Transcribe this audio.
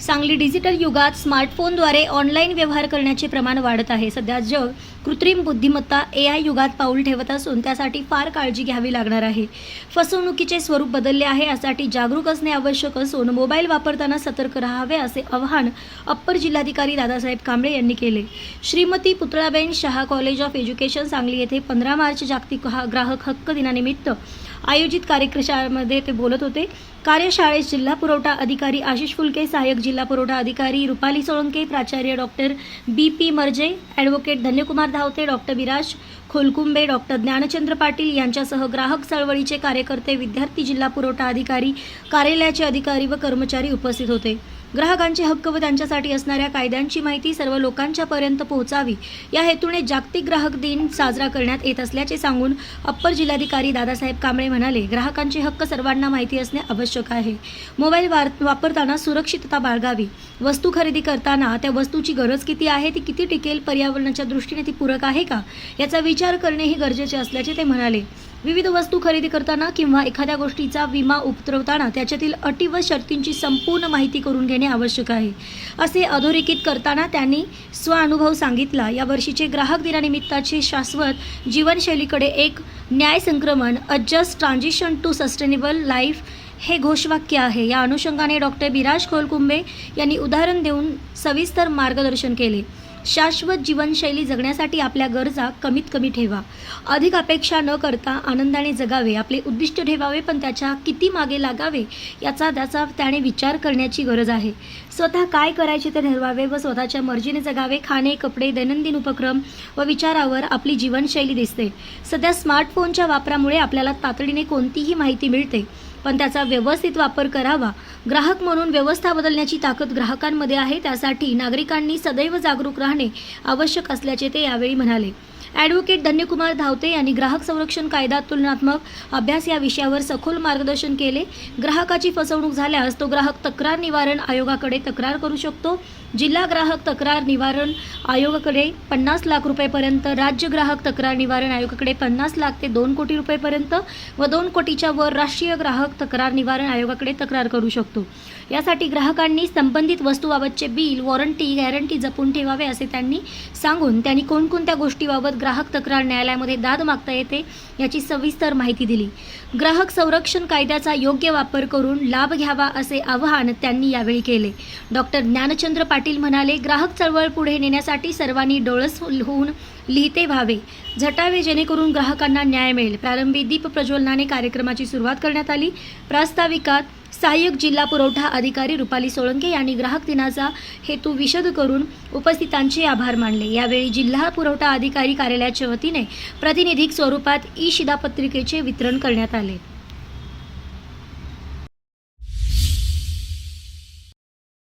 Sangli digital युगात स्मार्टफोनद्वारे online व्यवहार करण्याचे प्रमाण वाढत आहे. सध्या जग कृत्रिम बुद्धिमत्ता ए आय युगात पाऊल ठेवत असून त्यासाठी फार काळजी घ्यावी लागणार आहे. फसवणुकीचे स्वरूप बदलले आहे यासाठी जागरूक असणे आवश्यक असून मोबाईल वापरताना सतर्क राहावे असे आवाहन अप्पर जिल्हाधिकारी दादासाहेब कांबळे यांनी केले. Shrimati Putlaben Shah college of education Sangli येथे पंधरा मार्च जागतिक हा- ग्राहक हक्क दिनानिमित्त आयोजित कार्यक्रमामध्ये ते बोलत होते. कार्यशाळेत जिल्हा पुरवठा अधिकारी आशिष फुलके सहाय्यक जिल्हा पुरवठा अधिकारी रुपाली सोळंके प्राचार्य doctor B P Marje advocate Dhanyakumar Dhavte doctor Viraj Kholkumbe doctor Dnyanchandra Patil यांच्यासह ग्राहक चळवळीचे कार्यकर्ते विद्यार्थी जिल्हा पुरवठा अधिकारी कार्यालयाचे अधिकारी व कर्मचारी उपस्थित होते. ग्राहकांचे हक्क व त्यांच्यासाठी असणाऱ्या कायद्यांची माहिती सर्व लोकांच्यापर्यंत पोहोचावी. या हेतूने जागतिक ग्राहक दिन साजरा करण्यात येत असल्याचे सांगून अप्पर जिल्हाधिकारी दादासाहेब कांबळे म्हणाले ग्राहकांचे हक्क सर्वांना माहिती असणे आवश्यक आहे. मोबाईल वार- वापरताना सुरक्षितता बाळगावी. वस्तू खरेदी करताना त्या वस्तूची गरज किती आहे ती किती टिकेल पर्यावरणाच्या दृष्टीने ती पूरक आहे का? याचा विचार करणे हे गरजेचे असल्याचे ते म्हणाले. विविध वस्तू खरेदी करताना किंवा एखाद्या गोष्टीचा विमा उतरवताना त्याच्यातील अटी व शर्तींची संपूर्ण माहिती करून घेणे आवश्यक आहे. असे अधोरेखित करताना त्यांनी स्वअनुभव सांगितला. या वर्षीचे ग्राहक दिनानिमित्ताचे शाश्वत जीवनशैलीकडे एक न्याय संक्रमण a just transition to sustainable life हे घोषवाक्य आहे. या अनुषंगाने डॉक्टर बिराज खोलकुंबे यांनी उदाहरण देऊन सविस्तर मार्गदर्शन केले. शाश्वत जीवनशैली जगण्यासाठी आपल्या गरजा कमीत कमी ठेवा. अधिक अपेक्षा न करता आनंदाने जगावे. आपले उद्दिष्ट ठेवावे पण त्याच्या किती मागे लागावे याचा त्याचा त्याने विचार करण्याची गरज आहे. स्वतः काय करायचे ते ठरवावे व स्वतःच्या मर्जीने जगावे. खाणे कपडे दैनंदिन उपक्रम व विचारावर आपली जीवनशैली दिसते. सध्या स्मार्टफोनच्या वापरामुळे आपल्याला तातडीने कोणतीही माहिती मिळते. पण त्याचा व्यवस्थित वापर करावा. ग्राहक म्हणून व्यवस्था बदलण्याची ताकद ग्राहकांमध्ये आहे त्यासाठी नागरिकांनी सदैव जागरूक राहणे आवश्यक असल्याचे ते यावेळी म्हणाले. ॲडव्होकेट धन्यकुमार धावते यांनी ग्राहक संरक्षण कायदा तुलनात्मक अभ्यास या विषयावर सखोल मार्गदर्शन केले. ग्राहकाची फसवणूक झाल्यास तो ग्राहक तक्रार निवारण आयोगाकडे तक्रार करू शकतो. जिल्हा ग्राहक तक्रार निवारण आयोगाकडे पन्नास लाख रुपयेपर्यंत राज्य ग्राहक तक्रार निवारण आयोगाकडे पन्नास लाख ते दोन कोटी रुपयेपर्यंत व दोन कोटीच्या वर राष्ट्रीय ग्राहक तक्रार निवारण आयोगाकडे तक्रार करू शकतो. यासाठी ग्राहकांनी संबंधित वस्तूबाबतचे बिल वॉरंटी गॅरंटी जपून ठेवावे असे त्यांनी सांगून त्यांनी कोणकोणत्या गोष्टीबाबत ग्राहक तक्रार न्यायालयामध्ये दाद मागता येते याची सविस्तर माहिती दिली. ग्राहक संरक्षण कायद्याचा योग्य वापर करून लाभ घ्यावा असे आवाहन त्यांनी यावेळी केले. डॉक्टर ज्ञानचंद्र पाटील म्हणाले ग्राहक चळवळ पुढे नेण्यासाठी सर्वांनी डोळस होऊन लिहिते व्हावे. झटावे जेणेकरून ग्राहकांना न्याय मिळेल. प्रारंभी दीप प्रज्वलनाने कार्यक्रमाची सुरुवात करण्यात आली. प्रास्ताविकात सहाय्यक जिल्हा पुरवठा अधिकारी रुपाली सोळंके यांनी ग्राहक दिनाचा हेतू विशद करून उपस्थितांचे आभार मानले. यावेळी जिल्हा पुरवठा अधिकारी कार्यालयाच्या वतीने प्रातिनिधिक स्वरूपात ई शिधापत्रिकेचे वितरण करण्यात आले.